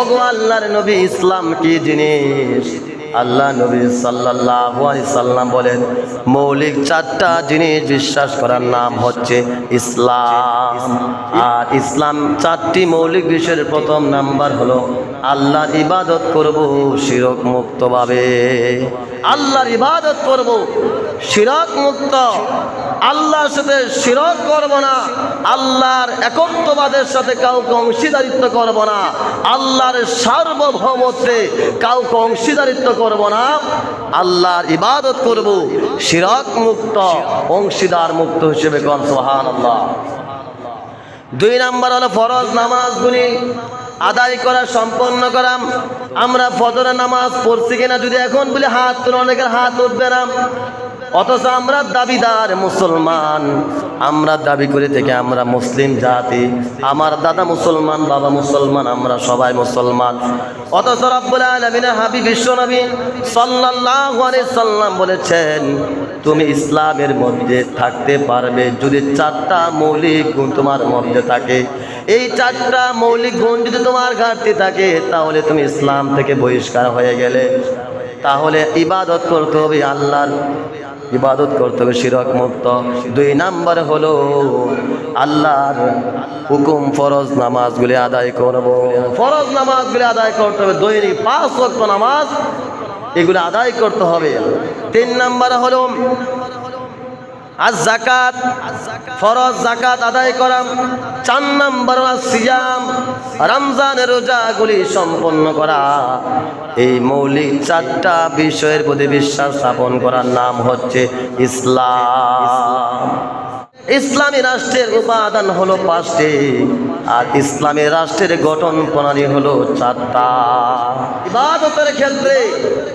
ওগো আল্লাহর নবী ইসলাম কি জিনিস? আল্লাহ নবী সাল্লাম বলেন, মৌলিক চারটা জিনিস বিশ্বাস করার নাম হচ্ছে ইসলাম। আর ইসলাম চারটি মৌলিক বিষয়ের প্রথম নাম্বার হলো, আল্লাহর ইবাদত করব শিরক মুক্তভাবে আল্লাহর ইবাদত করব শিরক মুক্ত। আল্লাহর সাথে শিরক করব না। আল্লাহর একত্ববাদের সাথে কাউকে অংশীদারিত্ব করব না। আল্লাহর সার্বভৌমত্বে কাউকে অংশীদারিত্ব করব না। আল্লাহর ইবাদত করব। শিরক মুক্ত, অংশীদার মুক্ত হিসেবে সোহান আল্লাহ দুই নাম্বার হলো ফরজ নামাজগুলি আদায় করা, সম্পন্ন করা। আমরা ফজরের নামাজ পড়ছি কিনা যদি এখন বলি হাত তুলে অনেকের হাত উঠবে না। অথচ আমরা দাবিদার মুসলমান। আমরা দাবি করে থেকে আমরা মুসলিম জাতি। আমার দাদা মুসলমান, বাবা মুসলমান, আমরা সবাই মুসলমান। অথচ হাবি বিশ্বনবী সাল্লাল্লাহু আলাইহি সাল্লাম বলেছেন, তুমি ইসলামের মধ্যে থাকতে পারবে যদি চারটা মৌলিক গুণ তোমার মধ্যে থাকে। এই চারটা মৌলিক গুণ যদি তোমার ঘাটতি থাকে, তাহলে তুমি ইসলাম থেকে বহিষ্কার হয়ে গেলে। তাহলে ইবাদত করতে হবে আল্লাহর। ইবাদত করতে হবে শিরক মুক্ত। দুই নাম্বার হলো আল্লাহর হুকুম ফরজ নামাজগুলি আদায় করব। ফরজ নামাজগুলি আদায় করতে হবে, দৈনিক পাঁচ ওয়াক্ত নামাজ এগুলো আদায় করতে হবে। তিন নাম্বার হলো আর জাকাত, ফরজ জাকাত আদায় করা চার নম্বর সিয়াম, রমজানের রোজাগুলি সম্পন্ন করা। এই মৌলিক চারটা বিষয়ের প্রতি বিশ্বাস স্থাপন করার নাম হচ্ছে ইসলাম। ইসলামী রাষ্ট্রের উপাদান হলো পাঁচটি, আর ইসলামী রাষ্ট্রের গঠন প্রণালী হলো চারটা। ইবাদতের ক্ষেত্রে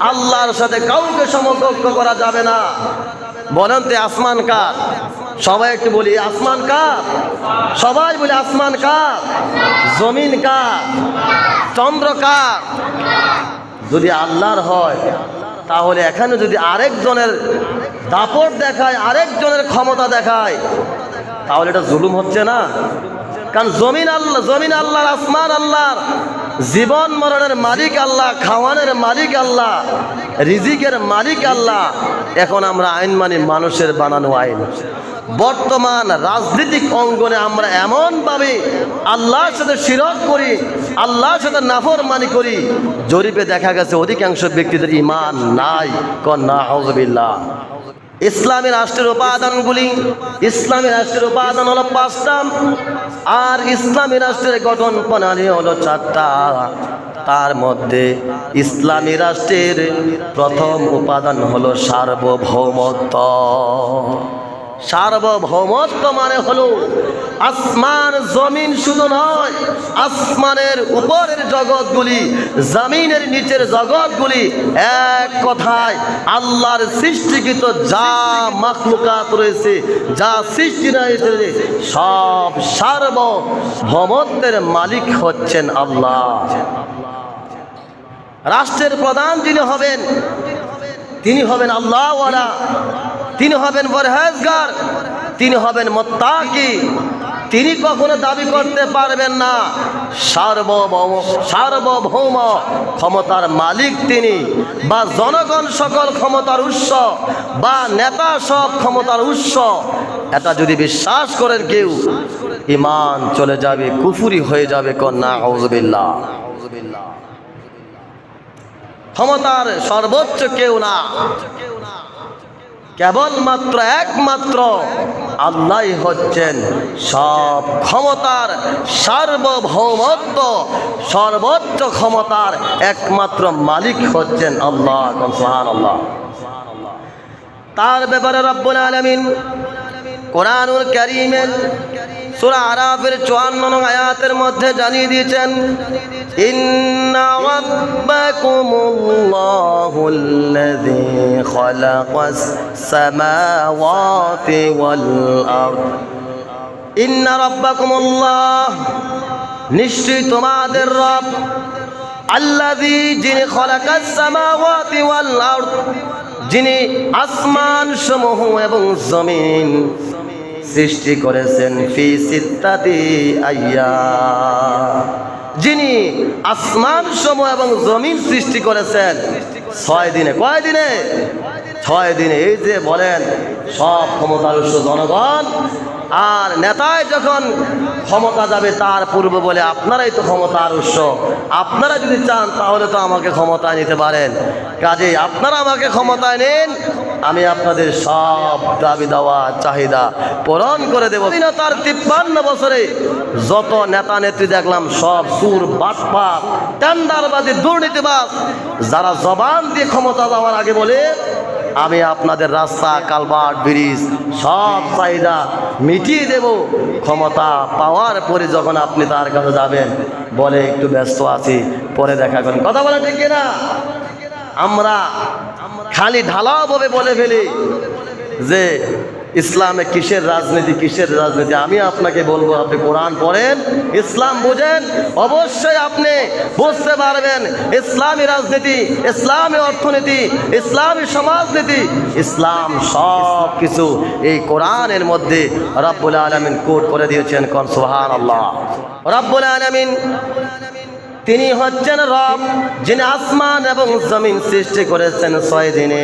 আল্লাহর সাথে কাউকে সমকক্ষ করা যাবে না। বলেন তো আসমান কার? সবাই একটু বলি, আসমান কার? সবাই বলি, আসমান কার? জমিন কার? চন্দ্র কার? যদি আল্লাহর হয়, তাহলে এখানে যদি আরেকজনের দাপট দেখায়, আরেকজনের ক্ষমতা দেখায়, তাহলে এটা জুলুম হচ্ছে না? কারণ জমিন আল্লাহ, জমিন আল্লাহর, আসমান আল্লাহর। জীবন মরণের মালিক আল্লাহ, খাওয়ানের মালিক আল্লাহ, রিজিকের মালিক আল্লাহ। এখন আমরা আইন মানি মানুষের বানানো আইন। বর্তমান রাজনৈতিক অঙ্গনে আমরা এমনভাবে আল্লাহর সাথে শিরক করি, আল্লাহর সাথে নাফর মানি করি, জরিপে দেখা গেছে অধিকাংশ ব্যক্তিদের ইমান নাই। কন্যা হজবিল্লা ইসলামী রাষ্ট্রের উপাদানগুলি ইসলামী রাষ্ট্রের উপাদান হলো পাঁচটা। আর ইসলামী রাষ্ট্রের গঠন প্রণালী হলো চারটা। তার মধ্যে ইসলামী রাষ্ট্রের প্রথম উপাদান হলো সার্বভৌমত্ব। সার্বভৌমত্ব মানে হলো আসমান, জমিন শুধু নয়, আসমানের উপরের জগৎগুলি, জমিনের নিচের জগৎগুলি এক কথায় আল্লাহর সৃষ্টিকৃত যা মাখলুকাত রয়েছে, যা সৃষ্টি রয়েছে সব সার্বভৌমত্বের মালিক হচ্ছেন আল্লাহ। রাষ্ট্রের প্রধান যিনি হবেন, তিনি হবেন আল্লাহওয়ালা। তিনি হবেন পরহেজগার, তিনি হবেন মোত্তাকি। তিনি কখনো দাবি করতে পারবেন না। সার্বভৌম সার্বভৌম ক্ষমতার মালিক তিনি বা জনগণ সকল ক্ষমতার উৎস বা নেতা সব ক্ষমতার উৎস। এটা যদি বিশ্বাস করেন কেউ ইমান চলে যাবে, কুফুরি হয়ে যাবে কন্যা হজবিল্লা ক্ষমতার সর্বোচ্চ কেউ না। কেবলমাত্র একমাত্র আল্লাহ হচ্ছেন সব ক্ষমতার সার্বভৌমত্ব, সর্বোচ্চ ক্ষমতার একমাত্র মালিক হচ্ছেন আল্লাহ সোহান আল্লাহ তার ব্যাপারে রব্বুল আলমিন কোরআনুল করিমের সুরা আরাফের চুয়ান্ন আয়াতের মধ্যে জানিয়ে দিয়েছেন, ইন্না রাব্বাকুমুল্লাহুল্লাযী খালাকাস সামাওয়াতি ওয়াল আরদ। ইন্না রাব্বাকুমুল্লাহ, নিশ্চয়ই তোমাদের রব আল্লাযী যিনি খালাকাস সামাওয়াতি ওয়াল আরদ, যিনি আসমান সমূহ এবং জমিন সৃষ্টি করেছেন ফি সিত্তাতি আইয়া। যিনি আসমান সমূহ এবং জমিন সৃষ্টি করেছেন। ছয় দিনে, কয় দিনে? ছয় দিনে এই যে বলেন, সব ক্ষমতার উৎস জনগণ, আর নেতায় যখন ক্ষমতা যাবে তার পূর্ব বলে আপনারাই তো ক্ষমতার উৎস আপনারা যদি চান তাহলে তো আমাকে ক্ষমতায় নিতে পারেন। কাজেই আপনারা আমাকে ক্ষমতায় নিন, আমি আপনাদের সব দাবি দেওয়া, চাহিদা পূরণ করে দেবো। তার তিপ্পান্ন বছরে যত নেতা নেত্রী দেখলাম, সব সুর বাটপাত টেন্ডারবাজি দুর্নীতিবাদ যারা জবান দিয়ে ক্ষমতা দেওয়ার আগে বলে আমি আপনাদের রাস্তা কালভার্ট ব্রিজ সব চাহিদা মিটিয়ে দেব। ক্ষমতা পাওয়ার পরে যখন আপনি তার কাছে যাবেন, বলে একটু ব্যস্ত আছি, পরে দেখা করেন। কথা বলে ঠিক না আমরা খালি ঢালাওভাবে বলে ফেলি যে ইসলামে কিসের রাজনীতি কিসের রাজনীতি? আমি আপনাকে বলব, আপনি কোরআন পড়েন, ইসলাম বুঝেন, অবশ্যই আপনি বুঝতে পারবেন ইসলামী রাজনীতি, ইসলামী অর্থনীতি, ইসলামী সমাজনীতি, ইসলাম সব কিছু এই কোরআনের মধ্যে রব্বুল আলমিন কোট করে দিয়েছেন, কন সোহান আল্লাহ রব্বুল আলমিন, তিনি হচ্ছেন রব, যিনি আসমান এবং জমিন সৃষ্টি করেছেন, ছয় দিনে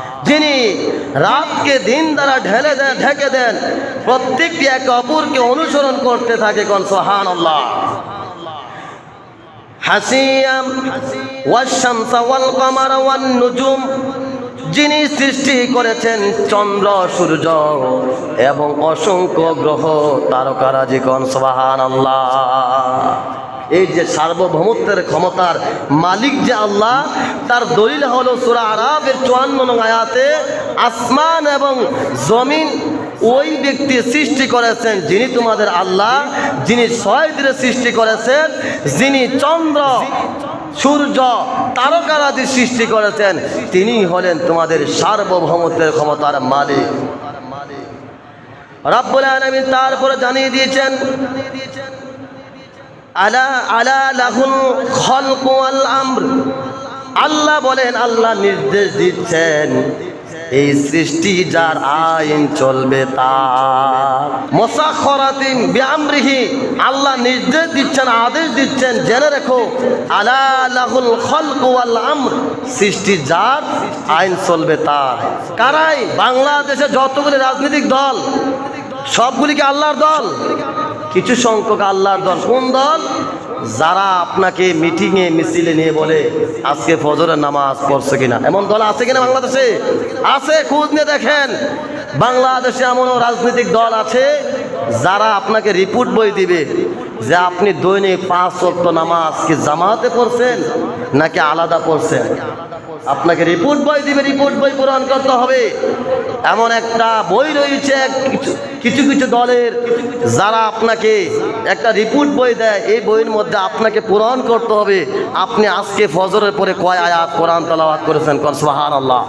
যিনি রাতকে দিন দ্বারা ঢেলে দেন, ঢেকে দেন, প্রত্যেকটি একে অপরকে অনুসরণ করতে থাকে কন? সোহান হাসিয়াম ওয়ান নুজুম যিনি সৃষ্টি করেছেন চন্দ্র, সূর্য এবং অসংখ্য গ্রহ তারকারাজি কন? সোহান আল্লাহ এই যে সার্বভৌমত্বের ক্ষমতার মালিক যে আল্লাহ, তার দলিল হলো সুরা আরাবের চুয়ান্ন নং আয়াতে, আসমান এবং জমিন ওই ব্যক্তি সৃষ্টি করেছেন যিনি তোমাদের আল্লাহ, যিনি ছয় সৃষ্টি করেছেন, যিনি চন্দ্র, সূর্য তারকারাদি সৃষ্টি করেছেন, তিনি হলেন তোমাদের সার্বভৌমত্বের ক্ষমতার মালিক। রাব্বুল আলামিন তারপরে জানিয়ে দিয়েছেন আল্লাহ বলেন, আল্লাহ নির্দেশ দিচ্ছেন, এই সৃষ্টি যার আইন চলবে তার। মোসাখরাতিন বিআমরিহি, আল্লাহ নির্দেশ দিচ্ছেন, আদেশ দিচ্ছেন, জেনে রেখো সৃষ্টি যার আইন চলবে তার। কারাই? বাংলাদেশে যতগুলি রাজনৈতিক দল, সবগুলি কি আল্লাহর দল? কিছু সংখ্যক আল্লাহর দল। কোন দল? যারা আপনাকে মিটিংয়ে মিছিলে নিয়ে বলে, আজকে ফজরের নামাজ পড়ছে কিনা? এমন দল আছে কিনা বাংলাদেশে? আছে, খোঁজ নিয়ে দেখেন। বাংলাদেশে এমনও রাজনৈতিক দল আছে, যারা আপনাকে রিপোর্ট বই দিবে যে আপনি দৈনিক পাঁচ ওয়াক্ত নামাজ কি জামাতে পড়ছেন নাকি আলাদা পড়ছেন? আপনাকে রিপোর্ট বই দিবে রিপোর্ট বই পূরণ করতে হবে। এমন একটা বই রয়েছে কিছু কিছু দলের যারা আপনাকে একটা রিপোর্ট বই দেয়, এই বইয়ের মধ্যে আপনাকে পূরণ করতে হবে। আপনি আজকে ফজরের পরে কয় আয়াত কোরআন তালাওয়াত করেছেন? কর সোহান আল্লাহ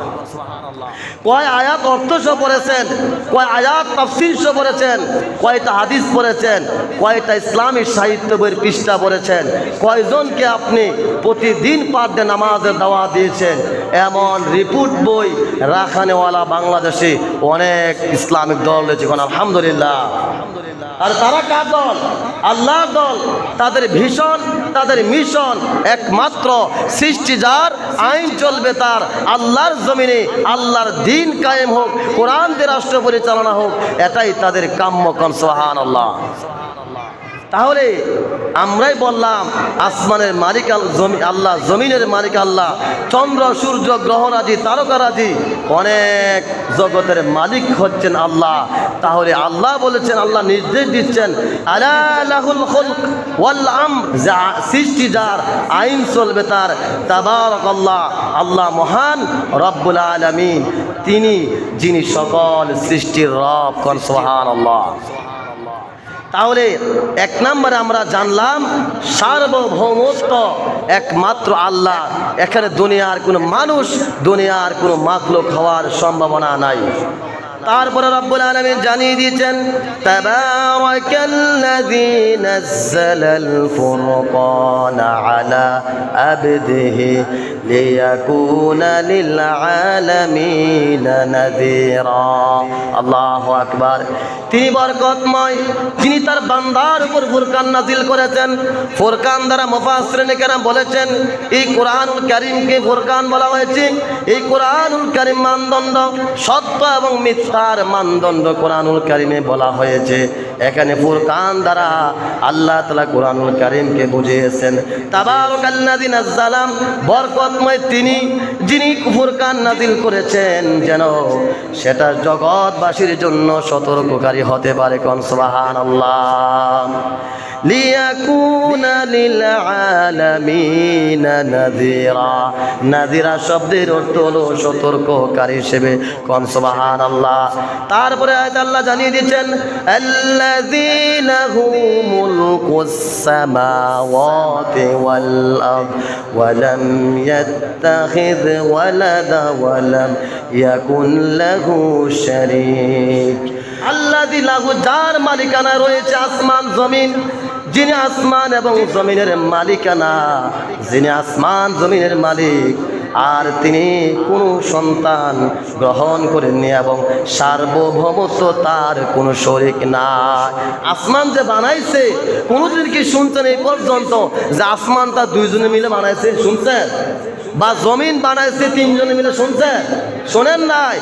কয় আয়াত অর্থ সহ পড়েছেন, কয় আয়াত তাফসির সহ পড়েছেন কয়টা হাদিস পড়েছেন কয়টা ইসলামী সাহিত্য বইয়ের পৃষ্ঠা পড়েছেন, কয়জনকে আপনি প্রতিদিন পার ডে নামাজের দাওয়া দিয়েছেন? এমন রিপোর্ট বই রাখানেওয়ালা বাংলাদেশে অনেক ইসলামিক দল রয়েছে, এখন আলহামদুলিল্লাহ। আর তারা কার দল? আল্লাহর দল। তাদের ভীষণ, তাদের মিশন একমাত্র সৃষ্টি যার আইন চলবে তার। আল্লাহর জমিনে আল্লাহর দিন কায়েম হোক, কোরআনদের রাষ্ট্র পরিচালনা হোক, এটাই তাদের কাম্য কনসোহান আল্লাহ তাহলে আমরাই বললাম, আসমানের মালিক জমি, আল্লাহ, জমিনের মালিক আল্লাহ, চন্দ্র, সূর্য, গ্রহরাজি, তারকারাজি, অনেক জগতের মালিক হচ্ছেন আল্লাহ। তাহলে আল্লাহ বলেছেন, আল্লাহ নির্দেশ দিচ্ছেন আলাহুল যা সৃষ্টি, যার আইন চলবে তার তাবারক আল্লাহ আল্লাহ মহান রব্বুল আলামিন, তিনি যিনি সকল সৃষ্টির রব কন সোহান আল্লাহ তাহলে এক নম্বরে আমরা জানলাম সার্বভৌমত্ব একমাত্র আল্লাহ। এখানে দুনিয়ার কোনো মানুষ, দুনিয়ার কোনো মাকলোক হওয়ার সম্ভাবনা নাই। তারপরে রব্বুল আলামিন জানিয়ে দিয়েছেন তিনি বরকতময়, যিনি তার বান্দার উপর ফুরকান নাজিল করেছেন, ফুরকান দ্বারা মুফাসসিরিনে কেরাম বলেছেন, এই কোরআনুল কারীমকে ফুরকান বলা হয়েছে। এই কোরআনুল কারীম মানদণ্ড সত্য এবং মিথ্যার মানদণ্ড কোরআনুল কারিমে বলা হয়েছে। এখানে ফুরকান দ্বারা আল্লাহ তালা কোরআনুল কারিমকে বুঝিয়েছেন। তাবারকাল্লাযী নাযালাম বরকতময় তিনি যিনি ফুরকান নাজিল করেছেন যেন সেটা জগৎবাসীর জন্য সতর্ককারী হতে পারে কোন? সুবহানাল্লাহ। লিয়াকুনা লিল আলামিনা নাযীরা। নাযীরা শব্দের অর্থ হলো সতর্ককারী হিসেবে কোন? সুবহানাল্লাহ। তারপরে আয়াত আল্লাহ জানিয়ে দিয়েছেন, আল্লাযীনা হুমুলকুস সামাওয়াতি ওয়াল আরদ ওয়া লাম ইয়াত্তাখিয ওয়ালাদা ওয়া লাম ইয়াকুন লাহু শারীক। আল্লাযী লাহু যার মালিকানা রয়েছে আসমান, জমিন, যিনি আসমান এবং জমিনের মালিকানা, যিনি আসমান, জমিনের মালিক আর তিনি কোনো সন্তান গ্রহণ করেননি এবং সার্বভৌমত্ব তার কোনো শরিক নাই। আসমান যে বানাইছে, কোনোদিন কি শুনছেন এই পর্যন্ত যে আসমান তার দুইজনে মিলে বানাইছে? শুনছেন? বা জমিন বানাইছে, তিনজনে মিলে শুনছেন? শোনেন নাই?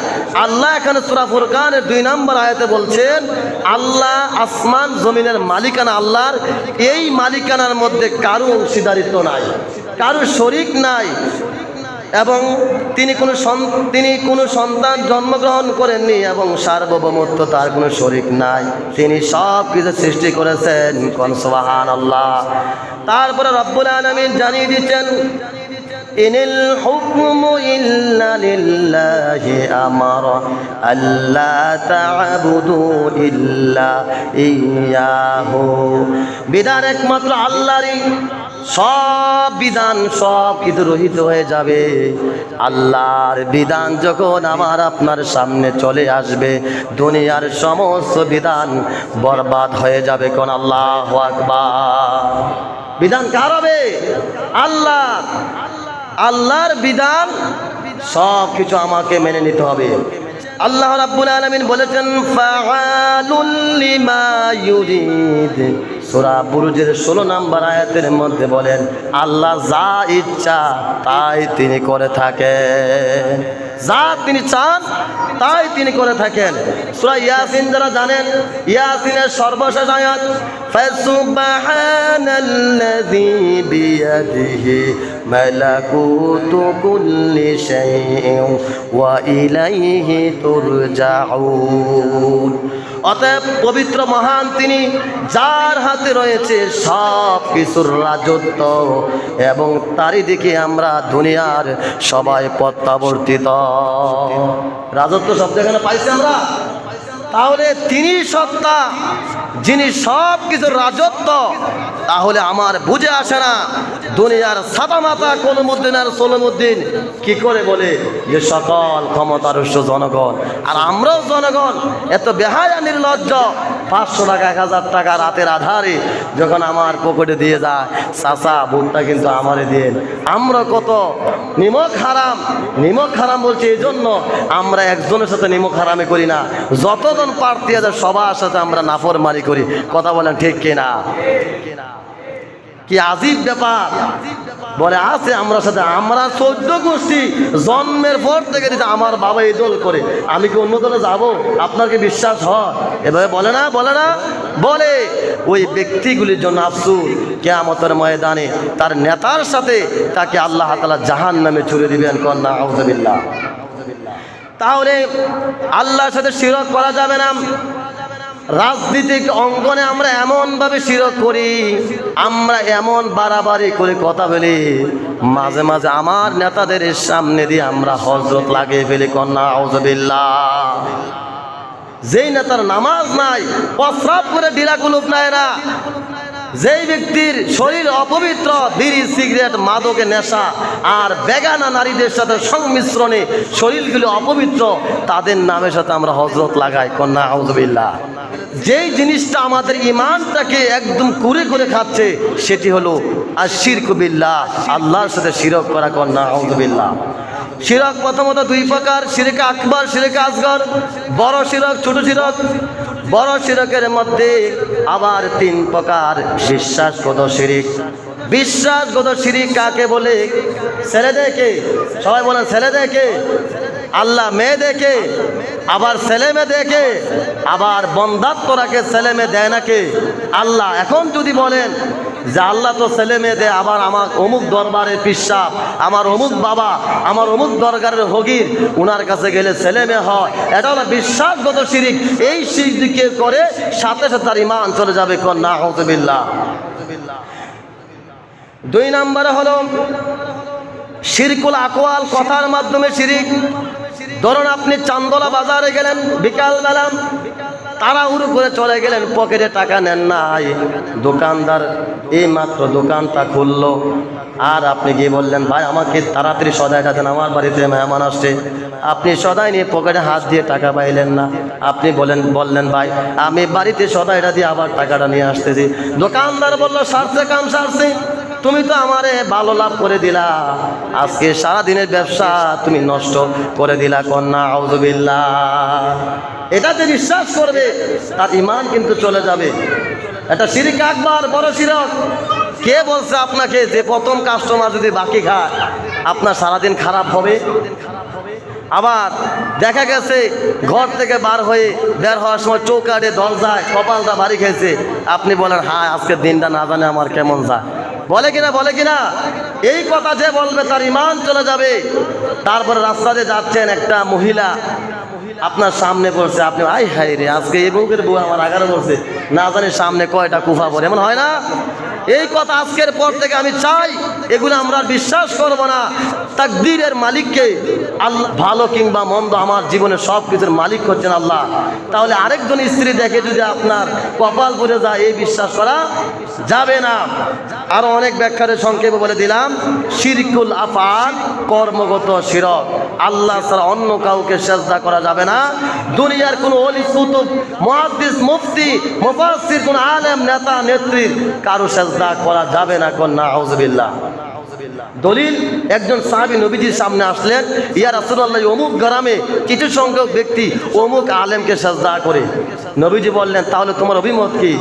আল্লাহ এখানে সুরা ফুরকানের দুই নম্বর আয়াতে বলছেন, আল্লাহ আসমান জমিনের মালিকানা আল্লাহর, এই মালিকানার মধ্যে কারও অংশীদারিত্ব নাই, কারও শরিক নাই এবং তিনি কোনো সন- তিনি কোনো সন্তান জন্মগ্রহণ করেননি এবং সার্বভৌমত্ব তার কোনো শরিক নাই তিনি সব কিছু সৃষ্টি করেছেন কনসবাহান আল্লাহ তারপরে রব্বুল আলমিন জানিয়ে দিচ্ছেন إن الحكم إلا لله أمر ألا تعبدوا إلا إياه বিধান একমাত্র আল্লাহরই সব বিধান সব কিছু রহিত হয়ে যাবে। আল্লাহর বিধান যখন আমার আপনার সামনে চলে আসবে, দুনিয়ার সমস্ত বিধান বরবাদ হয়ে যাবে কোন আল্লাহ আকবার। বিধান কার হবে? আল্লাহ। আল্লাহর বিধান সব কিছু আমাকে মেনে নিতে হবে। আল্লাহ রাব্বুল আলামিন বলেছেন, ফাআলুল ইউরিদ। সূরা বুরুজের 16 নম্বর আয়াতের মধ্যে বলেন, আল্লাহ যা ইচ্ছা তাই তিনি করে থাকেন। যা তিনি চান তাই তিনি করে থাকেন। সূরা ইয়াসিন যারা জানেন, ইয়াসিনের সর্বশেষ আয়াত ফাসুবহানাল্লাযী ইলাইহি অতএব পবিত্র মহান তিনি যার হাতে রয়েছে সব কিছুর রাজত্ব এবং তারই দিকে আমরা দুনিয়ার সবাই প্রত্যাবর্তিত। রাজত্ব সব যেখানে পাইছি আমরা? তাহলে তিনি সত্তা, যিনি সব কিছুর রাজত্ব তাহলে আমার বুঝে আসে না। দুনিয়ার সাদা মাতা কলমুদ্দিন আর সোলমুদ্দিন কি করে বলে? যে সকল ক্ষমতার উৎস জনগণ। আর আমরাও জনগণ। এত বেহায়া, নির্লজ্জ। পাঁচশো টাকা, এক হাজার টাকা রাতের আধারে যখন আমার পকেটে দিয়ে যায়, চাচা বোনটা কিন্তু আমারে দিয়ে আমরা কত? নিমক হারাম। নিমক হারাম বলছে এই জন্য আমরা একজনের সাথে নিমক হারামে করি না। যতজন প্রার্থী আছে, সবার সাথে আমরা নাফরমারি করি। কথা বলেন ঠিক কিনা? কি আজীব ব্যাপার? বলে, আছে আমরা সাথে, আমরা চোদ্দ গোষ্ঠী জন্মের পর থেকে দিতে আমার বাবা এই দল করে, আমি কি অন্য দলে যাব? আপনার কি বিশ্বাস হয়? এভাবে বলে না বলে না। বলে, ওই ব্যক্তিগুলির জন্য আফসুস কেয়ামতের ময়দানে তার নেতার সাথে তাকে আল্লাহ তালা জাহান নামে ছুড়ে দিবেন কন্যা আউজবিল্লা তাহলে আল্লাহর সাথে শিরক করা যাবে না। রাজনীতিক অঙ্গনে আমরা এমনভাবে শিরক করি, আমরা এমন বাড়াবাড়ি করে কথা বলি। মাঝে মাঝে আমার নেতাদের সামনে দিয়ে আমরা হজরত লাগিয়ে ফেলি, কন্যা আউজবিল্লা যেই নেতার নামাজ নাই প্রস্রাব করে ডিলাকুলুপ নাই না যেই ব্যক্তির শরীর অপবিত্র, বিড়ি, সিগারেট, মাদকে নেশা আর বেগানা নারীদের সাথে সংমিশ্রণে শরীরগুলো অপবিত্র, তাদের নামের সাথে আমরা হজরত লাগাই, কন্যা আউজবিল্লা যেই জিনিসটা আমাদের ইমানটাকে একদম কুরে করে খাচ্ছে, সেটি হলো আশির কবিল্লা আল্লাহর সাথে শিরক করা কন্যা আউজবিল্লা শিরক প্রথমত দুই প্রকার, শিরক আকবর, শিরক আসগর, বড় শিরক, ছোট শিরক। বড় শিরকের মধ্যে আবার তিন প্রকার বিশ্বাসগত শিরিক। বিশ্বাসগত শিরিক কাকে বলে? ছেলে দেখে সবাই বলেন ছেলে দেখে আল্লাহ মেয়ে দেখে আবার ছেলে মেয়ে দেখে আবার বন্ধাত্মরাকে ছেলে মেয়ে দেয় নাকি? আল্লাহ এখন যদি বলেন যে আল্লাহ তো ছেলে মেয়ে আবার আমার অমুক দরবারের পিসাব, আমার অমুক বাবা, আমার অমুক দরবারের হগির, উনার কাছে গেলে ছেলে মেয়ে হয়। এটা হলো বিশ্বাসগত শিরিক। এই শিরিকে করে সাথে সাথে তার ইমান চলে যাবে কন্যা হতবিল্লা দুই নম্বরে হলো শিরকুল আকোয়াল কথার মাধ্যমে শিরিক। ধরুন আপনি চান্দলা বাজারে গেলেন, বিকালবেলা তাড়াহুড়ো করে চলে গেলেন, পকেটে টাকা নেন নাই। দোকানদার এই মাত্র দোকানটা খুললো। আর আপনি গিয়ে বললেন, ভাই, আমাকে তাড়াতাড়ি সদাইটা দেন আমার বাড়িতে মেহমান আসছে। আপনি সদাই নিয়ে পকেটে হাত দিয়ে টাকা পাইলেন না। আপনি বলেন বললেন, ভাই, আমি বাড়িতে সদাইটা দিয়ে আবার টাকাটা নিয়ে আসতেছি। দোকানদার বলল, সারছে কাম, সারছে। তুমি তো আমারে ভালো লাভ করে দিলা। আজকে সারা দিনের ব্যবসা তুমি নষ্ট করে দিলা কন্যা আউজবিল্লা এটাতে বিশ্বাস করবে, তার ইমান কিন্তু চলে যাবে। এটা সিরিক আকবর, বড় সিরক কে বলছে আপনাকে যে প্রথম কাস্টমার যদি বাকি খায়, আপনার সারাদিন খারাপ হবে? আবার দেখা গেছে, ঘর থেকে বার হয়ে বের হওয়ার সময় চৌকাটে দরজায় কপালটা বাড়ি খেয়েছে। আপনি বলেন হ্যাঁ আজকের দিনটা না জানে আমার কেমন যায়। বলে কিনা বলে কিনা? এই কথা যে বলবে তার ইমান চলে যাবে। তারপরে দিয়ে যাচ্ছেন একটা মহিলা। আপনার সামনে পড়ছে আপনি আই হাই রে, আজকে এই বউকের বউ আমার আগারে পড়ছে না জানি সামনে কয়টা কুফা পরে এমন হয় না? এই কথা আজকের পর থেকে আমি চাই, এগুলো আমরা বিশ্বাস করব না। তাকদীরের মালিককে আল্লাহ, ভালো কিংবা মন্দ আমার জীবনে সব কিছুর মালিক হচ্ছেন আল্লাহ। তাহলে আরেকজন স্ত্রী দেখে যদি আপনার কপাল পরে যায়, এই বিশ্বাস করা যাবে না। আরও অনেক ব্যাখ্যারে সংক্ষেপে বলে দিলাম, শিরকুল আফাল কর্মগত শিরক। আল্লাহ ছাড়া অন্য কাউকে সেজদা করা যাবে না। দুনিয়ার কোনো অলি কুতুব, মুহাদ্দিস, মুফতি, মুফাসসির, কোন আলেম, নেতা নেত্রীর কারও সেজদা করা যাবে না কন্যা আউযুবিল্লাহ দলিল, একজন সাহাবী নবীজির সামনে আসলেন, ইয়া রাসূলুল্লাহ, অমুক গ্রামে কিছু সংখ্যক ব্যক্তি অমুক আলেমকে সাজদা করে। নবীজি বললেন, তাহলে তোমার অভিমত কি?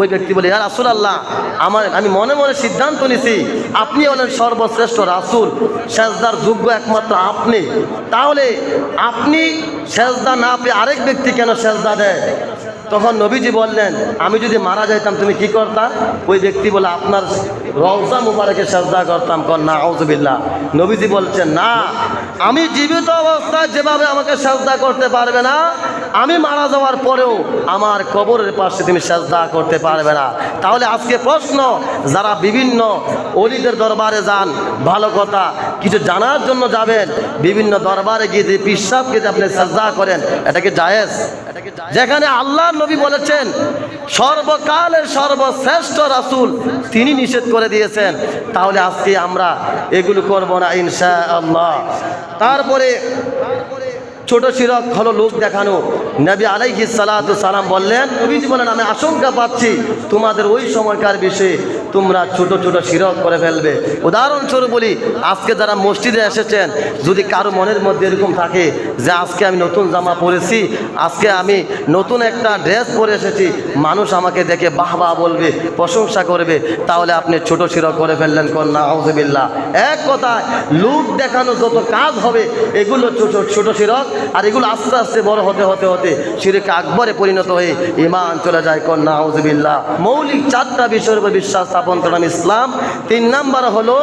ওই ব্যক্তি বলে, ইয়া রাসূলুল্লাহ, আমার, আমি মনে মনে সিদ্ধান্ত নিছি, আপনি হলেন সর্বশ্রেষ্ঠ রাসূল, সেজদার যোগ্য একমাত্র আপনি। তাহলে আপনি সেজদা না পেয়ে আরেক ব্যক্তি কেন সেজদা দেয়? তখন নবীজি বললেন, আমি যদি মারা যাইতাম, তুমি কি করতাম ওই ব্যক্তি বলে, আপনার রওজা মুবারকে সাজদা করতাম, কর না আউজবিল্লা নবীজি বলছেন, না, আমি জীবিত অবস্থায় যেভাবে আমাকে সাজদা করতে পারবে না, আমি মারা যাওয়ার পরেও আমার কবরের পাশে তুমি সাজদা করতে পারবে না। তাহলে আজকে প্রশ্ন, যারা বিভিন্ন অলিদের দরবারে যান, ভালো কথা, কিছু জানার জন্য যাবেন, বিভিন্ন দরবারে গিয়ে যে পিসাবকে যে আপনি সাজদা করেন, এটা কি জায়েজ? যেখানে আল্লাহ নবী বলেছেন, সর্বকালের সর্বশ্রেষ্ঠ রাসুল তিনি নিষেধ করে দিয়েছেন। তাহলে আজকে আমরা এগুলো করব না ইনশা আল্লাহ তারপরে ছোট শিরক হলো লোক দেখানো। নবী আলাইহি সালাম বললেন, নবীজি বলেন, আমি আশঙ্কা পাচ্ছি তোমাদের ওই সময়কার বিষয়ে তোমরা ছোট ছোট শিরক করে ফেলবে। উদাহরণস্বরূপ বলি, আজকে যারা মসজিদে এসেছেন, যদি কারও মনের মধ্যে এরকম থাকে যে আজকে আমি নতুন জামা পরেছি, আজকে আমি নতুন একটা ড্রেস পরে এসেছি, মানুষ আমাকে দেখে বাহ বাহ বলবে, প্রশংসা করবে, তাহলে আপনি ছোট শিরক করে ফেললেন কন্যা আউজবিল্লা এক কথায় লুক দেখানো যত কাজ হবে, এগুলো ছোট ছোট শিরক, আর এগুলো আস্তে আস্তে বড় হতে হতে হতে শিরিক আকবরে পরিণত হয়ে ইমান চলে যায় কন্যা আউজবিল্লা মৌলিক চারটা বিষয়ের উপর বিশ্বাস স্থাপন করলাম ইসলাম। তিন নাম্বার হলো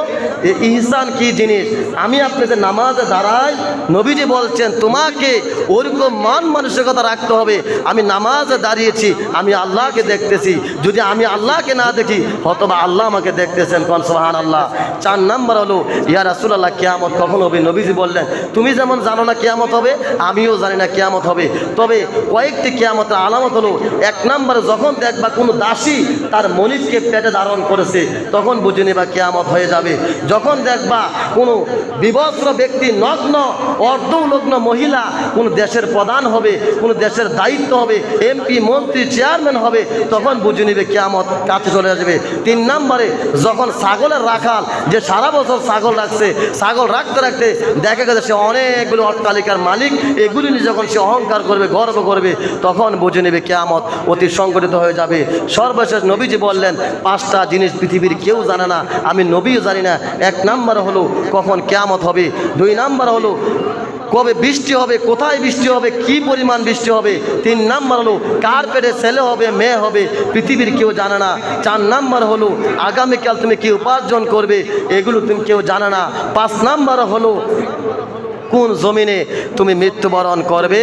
ইহসান কি জিনিস? আমি আপনাদের নামাজে দাঁড়াই, নবীজি বলছেন, তোমাকে ওরকম মান মানসিকতা রাখতে হবে। আমি নামাজে দাঁড়িয়েছি, আমি আল্লাহকে দেখতেছি। যদি আমি আল্লাহকে না দেখি হতবা আল্লাহ আমাকে দেখতেছেন। কন সোহান আল্লাহ চার নাম্বার হলো, ইয়া রাসুলাল্লাহ, কেয়ামত কখন হবে? নবীজি বললেন, তুমি যেমন জানো না কেয়ামত হবে, আমিও জানি না কেয়ামত হবে। তবে কয়েকটি কেয়ামতের আলামত হলো, এক নম্বরে যখন দেখবা কোনো দাসী তার মনিষকে পেটে ধারণ করেছে, তখন বুঝে নেবা কেয়ামত হয়ে যাবে। যখন দেখবা কোনো বিবস্ত্র ব্যক্তি, নগ্ন অর্ধলগ্ন মহিলা কোন দেশের প্রধান হবে, কোন দেশের দায়িত্ব হবে এমপি মন্ত্রী চেয়ারম্যান হবে, তখন বুঝে নেবে কেয়ামত কাছে চলে আসবে। তিন নম্বরে, যখন ছাগলের রাখাল, যে সারা বছর ছাগল রাখছে, ছাগল রাখতে রাখতে দেখা গেছে সে অনেকগুলো অট্টালিকার মালিক, এগুলি নিয়ে যখন সে অহংকার করবে, গর্ব করবে, তখন বুঝে নেবে কেয়ামত অতি সংগঠিত হয়ে যাবে। সর্বশেষ নবীজি বললেন, পাঁচটা জিনিস পৃথিবীর কেউ জানে না, আমি নবীও জানি না। এক নাম্বার হলো কখন কেয়ামত হবে, দুই নাম্বার হলো কবে বৃষ্টি হবে, কোথায় বৃষ্টি হবে, কি পরিমাণ বৃষ্টি হবে, তিন নাম্বার হলো কার পেটে ছেলে হবে, মেয়ে হবে, পৃথিবীর কেউ জানে না। চার নাম্বার হলো আগামীকাল তুমি কি উপার্জন করবে, এগুলো তুমি কেউ জানে না। পাঁচ নাম্বার হলো কোন জমিনে তুমি মৃত্যুবরণ করবে,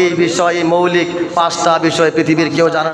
এই বিষয়ে মৌলিক পাঁচটা বিষয় পৃথিবীর কেউ জানে।